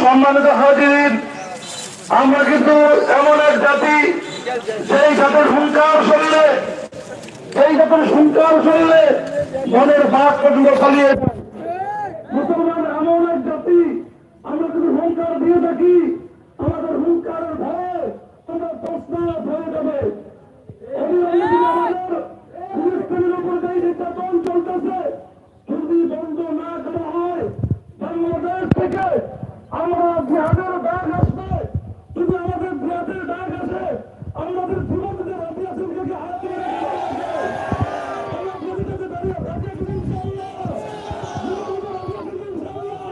সম্মানিত হাজির, আমরা কিন্তু এমন এক জাতি, যেই জাতের হুঙ্কার শুনলে সেই জাতের হুঙ্কার শুনলে মনের বাঘ পর্যন্ত পালিয়ে মুসলমান এমন এক জাতি, আমরা যদি হুঙ্কার দিয়ে থাকি, আমাদের হুঙ্কারের ভয়ে আমরা প্রশ্ন হয়ে যাবে। নির্যাতন চলতেছে, যদি বন্ধ না করা বাংলাদেশ থেকে আমরা বিহারের ডাক আসবে। যদি আমাদের বিহারের ডাক আসে আমাদের জীবন যে রাজি আছেন যদি হাত দিয়ে রেখে দেওয়া হবে। আমরা প্রতিটাতে দাঁড়িয়ে থাকি কিন্তু ইনশাআল্লাহ। জীবন যে রাজি আছেন ইনশাআল্লাহ।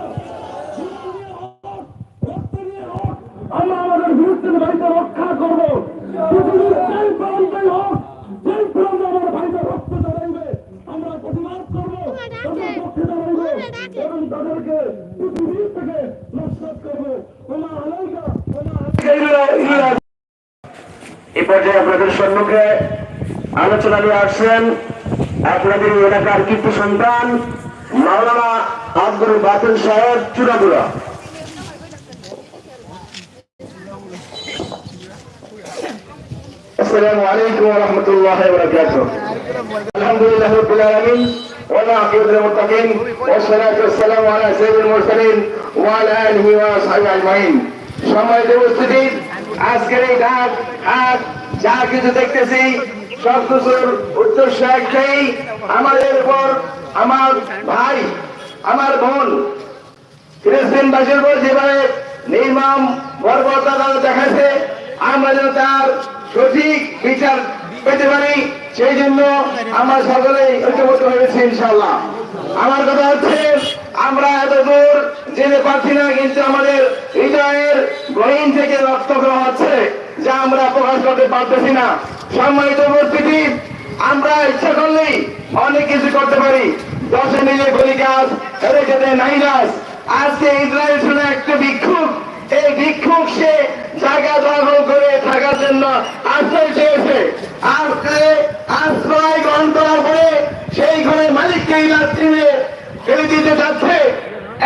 জীবন নিয়ে হোক, রক্ত নিয়ে হোক, আমরা আমাদের বিরুদ্ধে বাড়িতে রক্ষা করব পৃথিবীর যেই প্রান্তেই হোক যেই প্রান্তে আমার ভাইদের রক্ত দাঁড়াইবে আমরা প্রতিবাদ করব তাদের পক্ষে দাঁড়াইবো এবং তাদেরকে পৃথিবীর থেকে নস্বাত করব ওমা আলাইকা ওমা আলাইকা এই পর্যায়ে আপনাদের সম্মুখে আলোচনা নিয়ে আসছেন আপনাদের এই এলাকার কীর্তি সন্তান মাওলানা আব্দুল বাতিল সাহেব চূড়াগুড়া السلام عليكم ورحمة الله وبركاته الحمد لله رب العالمين والعاقبة للمتقين والصلاة والسلام على سيد المرسلين وعلى آله وأصحابه أجمعين সম্মানিত উপস্থিতি আজকের এই ডাক হাট যা কিছু দেখতেছি সব কিছুর আমাদের আমার ভাই, আমার বোন নির্মম আমরা যেন তার সঠিক বিচার পেতে পারি, সেই জন্য আমরা সকলেই ঐক্যবদ্ধ হয়েছি ইনশাল্লাহ আমার কথা হচ্ছে, আমরা এত দূর যেতে পারছি না, কিন্তু আমাদের হৃদয়ের গহীন থেকে রক্ত হচ্ছে, যা আমরা প্রকাশ করতে পারতেছি না। সম্মানিত উপস্থিতি, আমরা ইচ্ছা করলেই অনেক কিছু করতে পারি। দশে মিলে বলি গাছ রেখে দেয় নাই গাছ আজকে ইসরায়েল শুনে একটা বিক্ষোভ এই বিক্ষোভ সে জায়গা দখল করে থাকার জন্য আশ্রয় চেয়েছে। আজকে আশ্রয় গ্রহণ করার পরে সেই ঘরের মালিককে ফেলে দিতে যাচ্ছে।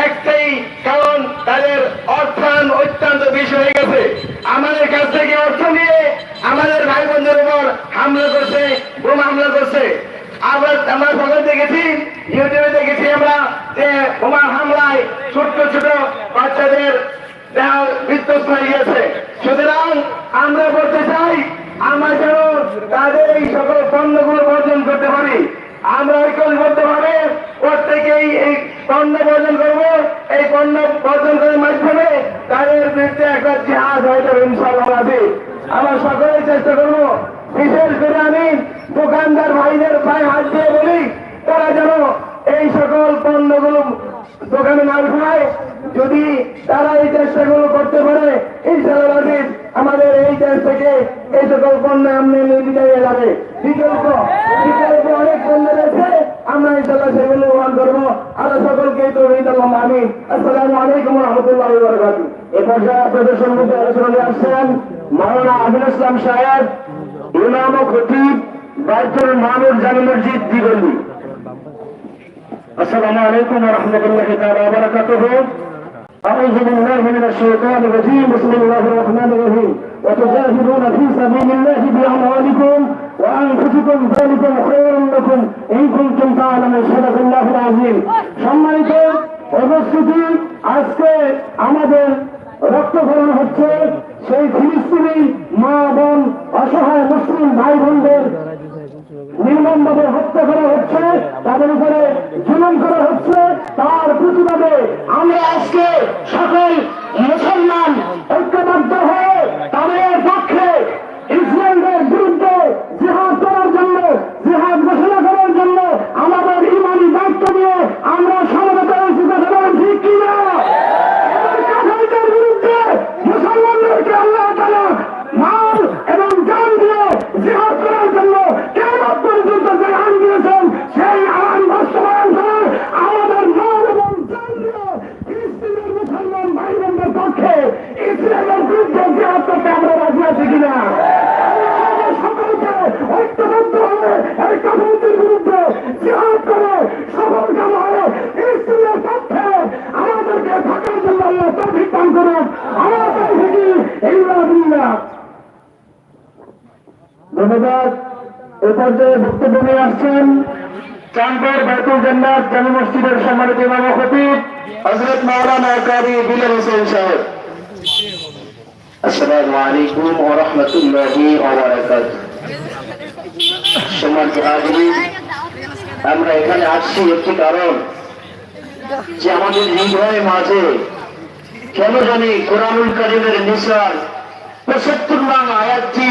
একটাই কারণ, তাদের অর্থায়ন অত্যন্ত বেশি হয়ে গেছে। আমাদের কাছ থেকে অর্থ নিয়ে আমাদের ভাই বোনদের উপর হামলা করছে, বোমা হামলা করছে। আবার আমরা সবাই দেখেছি, ইউটিউবে দেখেছি আমরা যে বোমা হামলায় ছোট্ট ছোট বাচ্চাদের বিধ্বস্ত হয়ে গেছে। সুতরাং আমরা বলতে চাই, আমরা যেন তাদের এই সকল পণ্যগুলো বর্জন করতে পারি। আমরা ঐক্যবদ্ধভাবে প্রত্যেকেই এই পণ্য বর্জন করব। এই পণ্য বর্জন করার মাধ্যমে তাদের বিরুদ্ধে একটা জাহাজ হয়তো ইনশাল্লাহ আছে আমরা সকলেই চেষ্টা করব, বিশেষ করে আমি দোকানদার ভাইদের পায়ে হাত দিয়ে বলি, তারা যেন এই সকল পণ্যগুলো দোকানে না উঠায়। যদি তারা এই চেষ্টাগুলো করতে পারে ইনশাল্লাহ আজিজ আমাদের এই দেশ থেকে এই সকল পণ্য আমনে বিদায় হয়ে যাবে বিকল্প বিকল্প অনেক পণ্য রয়েছে আমরা ইনশাল্লাহ সেগুলো গ্রহণ করবো আরো সকলকে তো আমি আসসালামু আলাইকুম রহমতুল্লাহ বরকাত এ পর্যায়ে আপনাদের সম্মুখে আলোচনা নিয়ে আসছেন মাওলানা আবিল ইসলাম সাহেব ইমাম ও খতিব বাইতুল মামুর জামি মসজিদ দিগল্লি السلام عليكم ورحمة الله تعالى وبركاته أعوذ بالله من الشيطان الرجيم بسم الله الرحمن الرحيم وتجاهدون في سبيل الله بأموالكم وأنفسكم ذلكم خير لكم إن كنتم تعلمون صدق الله العظيم সম্মানিত উপস্থিতি আজকে আমাদের রক্তক্ষরণ হচ্ছে সেই ফিলিস্তিনি মা বোন অসহায় মুসলিম ভাই বোনদের নির্মমভাবে হত্যা করা হচ্ছে, তাদের উপরে জুলুম করা হচ্ছে, তার প্রতিবাদে আমরা আজকে সকল মুসলমান ঐক্যবদ্ধ হয়ে তাদের বক্তব্য নিয়ে আসছেন চাঁদপুর বাইতুল জান্নাত জামি মসজিদের সম্মানিত ইমাম খতিব হজরত মাওলানা কারি বিলর হোসেন সাহেব। আসসালামু আলাইকুম ওয়া রাহমাতুল্লাহি ওয়া বারাকাতুহু। সম্মানিত হাজিরিন, আমরা এখানে আসছি একটি কারণ যে আমাদের হৃদয়ের মাঝে কেন জানি কোরআনুল কারিমের নিশান পঁচাত্তর নাম আয়াতটি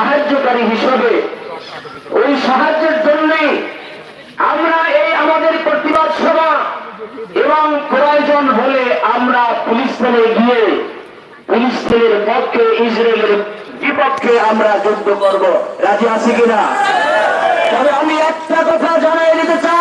সাহায্যকারী হিসাবে। ওই সাহায্যের জন্য আমরা এই আমাদের প্রতিবাদ সভা এবং প্রয়োজন হলে আমরা পুলিশ থানে গিয়ে পুলিশ থেকে পক্ষে, ইসরায়েলের বিপক্ষে আমরা যুদ্ধ করব। রাজি আছে কিনা? তবে আমি একটা কথা জানাই দিতে চাই।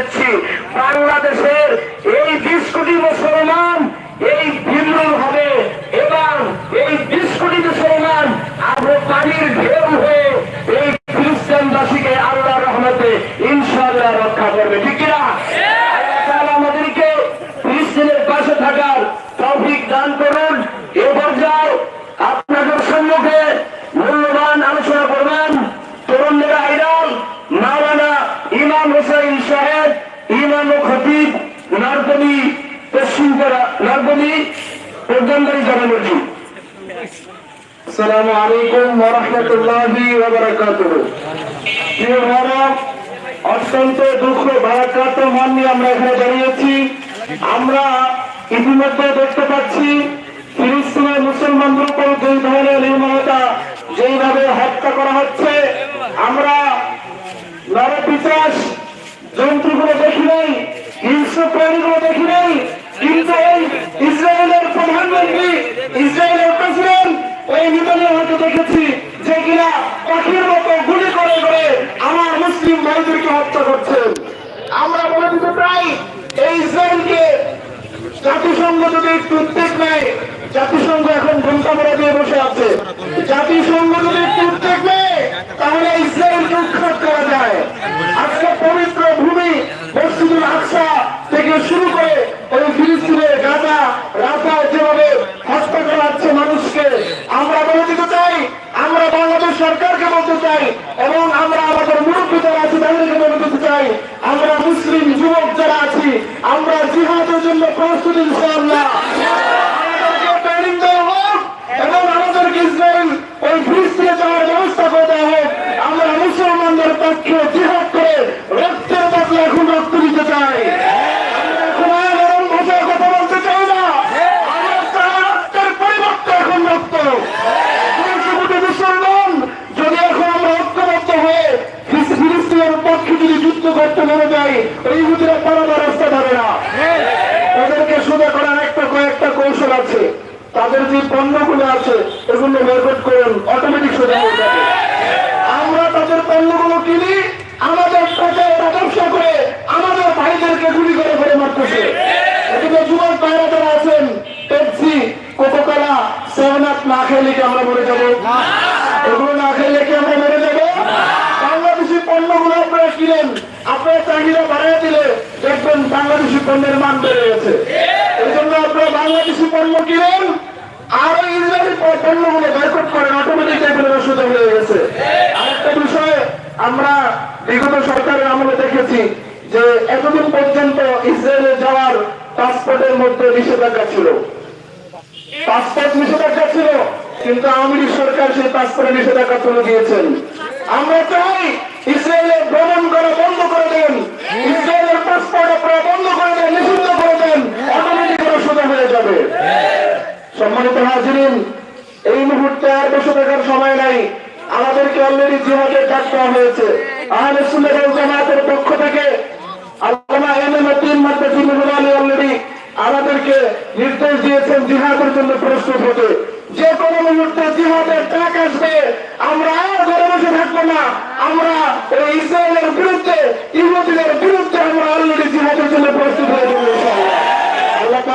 দিচ্ছি বাংলাদেশের এই বিশ কোটি মুসলমান এই ভিন্ন হবে। এবং এই বিশ কোটি মুসলমান আমরা পানির ঢেউ হয়ে এই খ্রিস্টানবাসীকে আল্লাহ রহমতে ইনশাআল্লাহ রক্ষা করবে ঠিক কিনা আল্লাহ তাআলা আমাদেরকে ফিলিস্তিনের পাশে থাকার তৌফিক দান করুন এ পর্যায়ে আপনাদের সম্মুখে মূল্যবান আলোচনা করবেন তরুণদের আইডল মাওলানা ইমাম হোসেন সাহেব ইমাম ও খতিব নারদলি পশ্চিমপাড়া নারদলি প্রধানবাড়ি জামা মসজিদ আসসালামু আলাইকুম ওয়া অত্যন্ত দুঃখ ভারাক্রান্ত মন নিয়ে আমরা এখানে দাঁড়িয়েছি আমরা ইতিমধ্যে দেখতে পাচ্ছি, ফিলিস্তিনের মুসলমানদের উপর যে ধরনের নির্মমতা যেইভাবে হত্যা করা হচ্ছে, আমরা নরপিচাস জন্তুগুলো দেখি নাই, হিংস্র প্রাণীগুলো দেখি নাই, কিন্তু এই ইসরায়েলের প্রধানমন্ত্রী, ইসরায়েলের প্রেসিডেন্ট ওই নিবন্ধে হয়তো দেখেছি যে কিনা পাখির মতো গুলি করে করে আমার মুসলিম ভাইদেরকে হত্যা করছেন আমরা বলে দিতে চাই, এই ইসরায়েলকে জাতিসংঘ যদি একটু উদ্বেগ নেয়, জাতিসংঘ এখন ঘণ্টা মেরা দিয়ে বসে আছে। জাতিসংঘ যদি একটু উদ্বেগ নেয়, তাহলে ইসরায়েলকে উৎখাত করা যায়। আজকে পবিত্র ভূমি মসজিদুল আকসা থেকে শুরু করে ওই ফিলিস্তিনের গাজা রাফা যেভাবে করা মানুষকে। আমরা বলে দিতে চাই, আমরা বাংলাদেশ সরকারকে বলতে চাই এবং আমরা আমাদের মুরব্বী যারা চাই, আমরা মুসলিম যুবক যারা আছি, আমরা জিহাদের জন্য প্রস্তুত ইনশাআল্লাহ এবং ইসরায়েল ওই ফিলিস্তিনে যাওয়ার ব্যবস্থা করে দেওয়া হোক। আমরা মুসলমানদের পক্ষে জিহাদ করে রক্তের বদলে এখন রক্ত দিতে চাই আমরা এখন আর গরম ভাষায় কথা বলতে চাই না আমরা চাই রক্তের পরিবর্তে এখন রক্ত কোটি কোটি মুসলমান যদি এখন আমরা ঐক্যবদ্ধ হয়ে ফিলিস- ফিলিস্তিনের পক্ষে যদি যুদ্ধ করতে যাই ওই পালাবার রাস্তা ধরে না। ওদেরকে সোজা করার একটা কয়েকটা কৌশল আছে। তাদের যে পণ্যগুলো আছে, এগুলো বয়কট করেন অটোমেটিক সোজা হয়ে যাবে। আমরা তাদের পণ্যগুলো কিনি, আমাদের টাকায় ব্যবসা করে আমাদের ভাইদেরকে গুলি করে করে মারতেছে। এদিকে যুবক ভাইরা যারা আছেন পেপসি কোকোকোলা সেভেন আপ না খেলে আমরা মরে যাব। এগুলো না খেলে কি আমরা মরে যাব বাংলাদেশি পণ্যগুলো আপনারা কিনেন আপনারা চাহিদা বাড়াই দিলে দেখবেন বাংলাদেশি পণ্যের মান বেড়ে গেছে। এই জন্য আপনারা বাংলাদেশি পণ্য কিনেন আরও ইসরায়েলি পণ্যগুলো বয়কট করেন অটোমেটিক দেখবেন এরা হয়ে গেছে। আরেকটা বিষয়, আমরা বিগত সরকারের আমলে দেখেছি যে এতদিন পর্যন্ত ইসরায়েলে যাওয়ার পাসপোর্টের মধ্যে নিষেধাজ্ঞা ছিল। পাসপোর্ট নিষেধাজ্ঞা ছিল, কিন্তু আওয়ামী লীগ সরকার সেই পাসপোর্টে নিষেধাজ্ঞা তুলে দিয়েছেন। আমরা চাই ইসরায়েলে ভ্রমণ করা বন্ধ করে দেন ইসরায়েলের পাসপোর্ট আপনারা বন্ধ করে দেন নিষিদ্ধ করে দেন অটোমেটিক ওরা সোজা হয়ে যাবে সম্মানিত হাজিরিন এই মুহূর্তে আর বসে থাকার সময় নাই। আমাদেরকে অলরেডি জিহাদের ডাক দেওয়া হয়েছে। আহলে সুন্নাত ওয়াল জামাতের পক্ষ থেকে আল্লামা এম এম তিন মাত্র জিন্নুল আলী অলরেডি আমাদেরকে নির্দেশ দিয়েছেন জিহাদের জন্য প্রস্তুত হতে। যে কোনো মুহূর্তে জিহাদের ডাক আসবে। আমরা আর ঘরে বসে থাকব না। আমরা ওই ইসরায়েলের বিরুদ্ধে, ইহুদিদের বিরুদ্ধে আমরা অলরেডি জিহাদের জন্য প্রস্তুত হয়ে আল্লাহ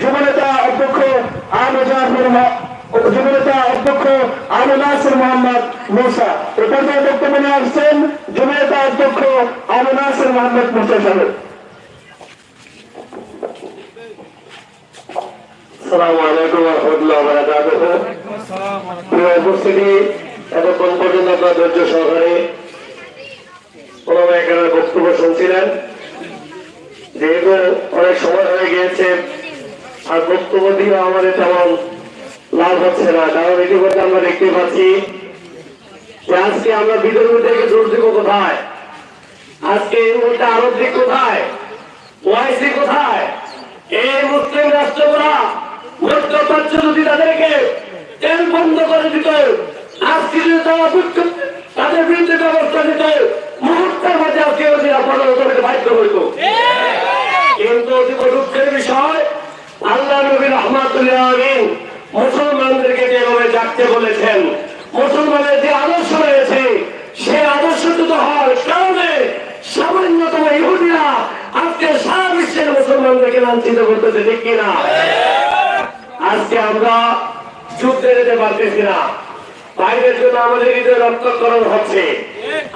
যুবনেতা অধ্যক্ষ আবু যুবনেতা অধ্যক্ষ আবু নাসির মোহাম্মদ মুসা। এ পর্যায়ে বক্তব্য নিয়ে আসছেন যুবনেতা অধ্যক্ষ আবু মোহাম্মদ মুসা সাহেব। বক্তব্য শুনছিলেন। যেহেতু অনেক সময় হয়ে গিয়েছে আর বক্তব্য দিয়ে আমাদের তেমন লাভ হচ্ছে না। কারণ ইতিমধ্যে আমরা দেখতে পাচ্ছি আজকে আমরা বিদর্ভ থেকে দিব কোথায়? আজকে এই মুহূর্তে আরব দিক কোথায়? ওয়াইসি কোথায়? এই মুসলিম রাষ্ট্রগুলা মধ্যপ্রাচ্য যদি তাদেরকে তেল বন্ধ করে দিত, আজকে যদি তারা তাদের বিরুদ্ধে ব্যবস্থা নিত মুহূর্তের মধ্যে আজকে ওদের আপনাদের তাদেরকে বাধ্য হইত কিন্তু অতি দুঃখের বিষয় আল্লাহ নবী রহমাতুল্লাহ আমিন মুসলমানদেরকে যেভাবে জাগতে বলেছেন, মুসলমানের যে আদর্শ রয়েছে, সে আদর্শচ্যুত হওয়ার কারণে সামান্যতম ইহুদিরা আজকে সারা বিশ্বের মুসলমানদেরকে লাঞ্ছিত করতেছে, ঠিক কিনা? আজকে আমরা যুদ্ধে যেতে পারতেছি না। বাইরের জন্য আমাদের হৃদয় রক্তকরণ হচ্ছে।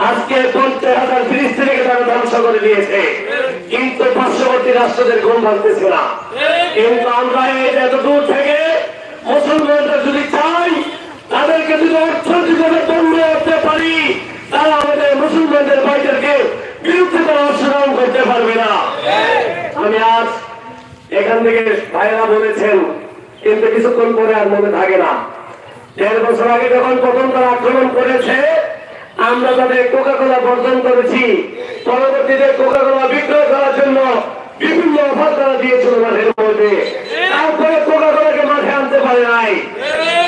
আজকে পঞ্চাশ হাজার ফিলিস্তিনিকে তারা ধ্বংস করে দিয়েছে। কিন্তু পার্শ্ববর্তী রাষ্ট্রদের ঘুম ভাঙতেছে না। কিন্তু আমরা এত দূর থেকে মুসলমানরা যদি চাই তাদেরকে যদি অর্থনৈতিকভাবে বন্ধ করতে পারি তারা আমাদের মুসলমানদের ভাইদেরকে বিরুদ্ধে অংশগ্রহণ করতে পারবে না। আমি আজ এখান থেকে ভাইরা বলেছেন, কিন্তু কিছুক্ষণ পরে আর মনে থাকে না। দেড় বছর আগে যখন প্রথম তারা আক্রমণ করেছে, আমরা তাদের কোকা কোলা বর্জন করেছি। পরবর্তীতে কোকা কোলা বিক্রয় করার জন্য বিভিন্ন অফার তারা দিয়েছিল মাঠের মধ্যে। তারপরে কোকা কোলাকে মাঠে আনতে পারে নাই।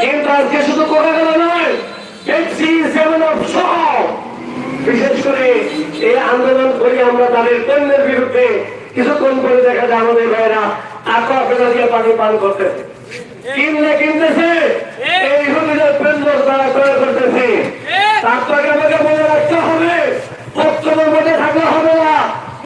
কিন্তু আজকে শুধু কোকা কোলা নয় পেপসি সেভেন অফ সহ। বিশেষ করে এই আন্দোলন করি আমরা তাদের পণ্যের বিরুদ্ধে কিছুক্ষণ দেখা যায় আমাদের ভাইয়েরা দিয়ে পানি পান করতেছে। কিনলে কিনতেছে, এই পণ্য তারা ক্রয় করতেছে। আমাকে মনে রাখতে হবে বক্তব্যের মধ্যে থাকলে হবে না।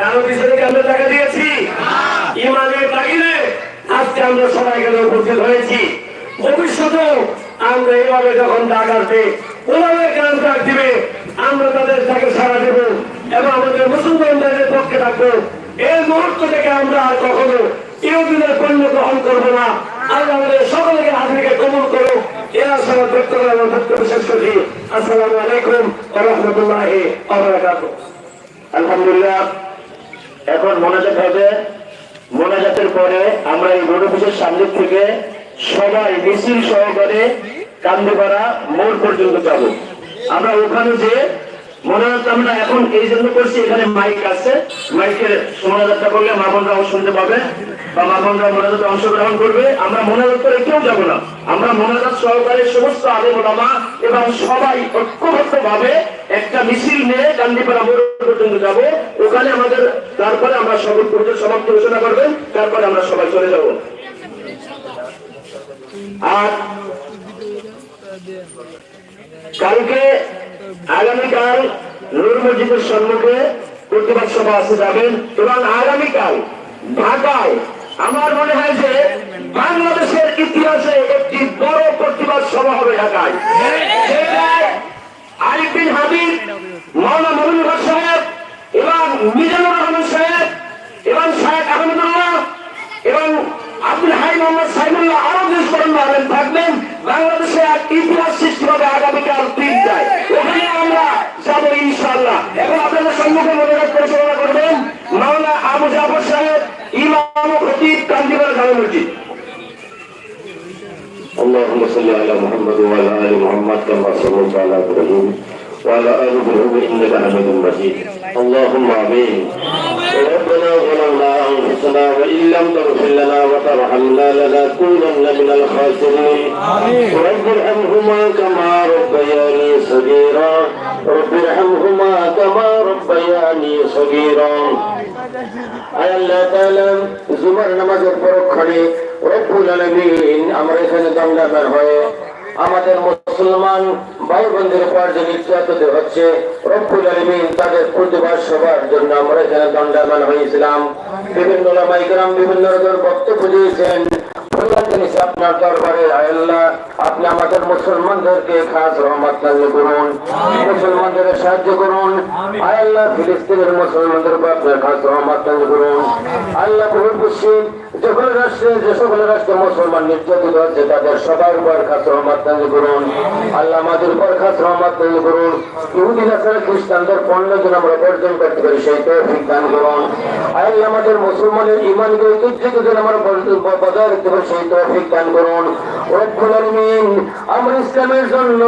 কারও পিছনে আমরা টাকা দিয়েছি? ইমানের তাগিদে আজকে আমরা সবাই এখানে উপস্থিত হয়েছি? ভবিষ্যতেও আমরা এইভাবে যখন ডাক আসবে ওভাবে গ্রাম ডাক দিবে, আমরা তাদের তাকে সারা দেব এবং আমাদের মুসলমানদের পক্ষে থাকব, এই মুহূর্ত থেকে আমরা আর কখনো ইহুদিনের পণ্য গ্রহণ করব না। আল্লাহ আমাদের সকলকে হাজিকে কবুল করো এরা সবার ব্যক্ত করে আমার বক্তব্য শেষ করছি। আসসালামু আলাইকুম রহমতুল্লাহ আলহামদুলিল্লাহ। এখন মোনাজাত হবে। মোনাজাতের পরে আমরা এই রোড অফিসের সামনে থেকে সবাই মিছিল সহকারে কান্দিপাড়া মোড় পর্যন্ত যাব। আমরা ওখানে যে মোনাজাত আমরা এখন এই জন্য করছি, এখানে মাইক আছে। মাইকের মোনাজাতটা করলে মা বোনরাও শুনতে পাবে। তারপরে আমরা শপথ পর্যন্ত সমাপ্তি ঘোষণা করবেন। তারপরে আমরা সবাই চলে যাব। আর কালকে, আগামীকাল নূর মসজিদের সম্মুখে প্রতিবাদ সভা আসতে যাবেন। এবং আগামীকাল ঢাকায় আমার মনে হয় যে বাংলাদেশের ইতিহাসে একটি বড় প্রতিবাদ সভা হবে ঢাকায়। সেটায় হাবিব মৌলানা সাহেব এবং মিজানুর রহমান সাহেব এবং শাহেদ আহমদুল্লাহ এবং আব্দুল হাই মোহাম্মদ সাইমুল্লাহ আরও দেশ আলেন থাকবেন। বাংলাদেশে এক ইতিহাস সৃষ্টি হবে আগামীকাল তিনটায়। ওখানে আমরা যাব ইনশাল্লাহ এখন আপনাদের সম্মুখে মনোরোধ পরিচালনা করবেন মাওলানা আবু জাফর সাহেব। ইমাম ও খতিব কান্দিবার জামে মসজিদ اللهم صل على محمد وعلى ال محمد كما صليت على ابراهيم وعلى ال ابراهيم انك حميد مجيد اللهم امين ربنا ظلمنا انفسنا وان لم تغفر لنا وترحمنا لنكونن من الخاسرين رب ارحمهما كما ربياني صغيرا رب ارحمهما كما ربياني صغيرا আয় জুমার নামাজের পরক্ষণে রব্বুল আমরা এখানে হয়ে আমাদের মুসলমান ভাই বোনদের উপর যে হচ্ছে রব্বুল আলমিন তাদের প্রতিবাদ সবার জন্য আমরা এখানে দণ্ডাকার হয়েছিলাম। বিভিন্ন বিভিন্ন রকম বক্তব্য দিয়েছেন। সাহায্য করুন আল্লাহ ফিলিস্তিনের মুসলমানদের খাস রহমত করুন আল্লাহ বহু বিশ্বে যে কোনো রাষ্ট্রে করুন। আল্লাহ আমাদের উপর খ্রিস্টানদের পণ্য যেন আমরা বর্জন করতে পারি, সেই তৌফিক দান করুন। আল্লাহ আমাদের মুসলমানের ইমানকে ঐতিহ্যকে যেন আমরা বজায় রাখতে সেই তৌফিক দান করুন। রব্বুল আলামিন আমরা ইসলামের জন্য,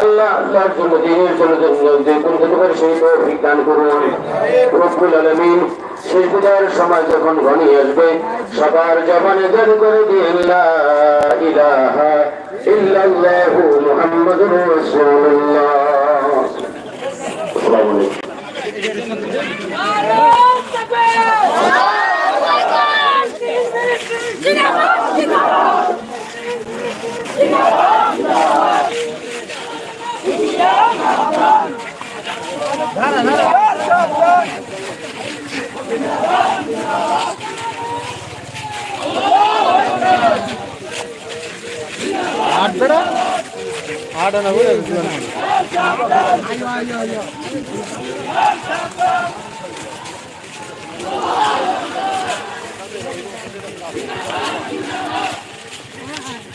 আল্লাহ আল্লাহর জন্য, দিনের জন্য যে কোন পারি সেই তৌফিক দান করুন। রব্বুল আলামিন শেষ বিদায়ের সময় যখন ঘনিয়ে আসবে, সবার জবানে জারি করে দিয়ে লা ইলাহা ইল্লাল্লাহু ఆడతాడా ఆడన కూడా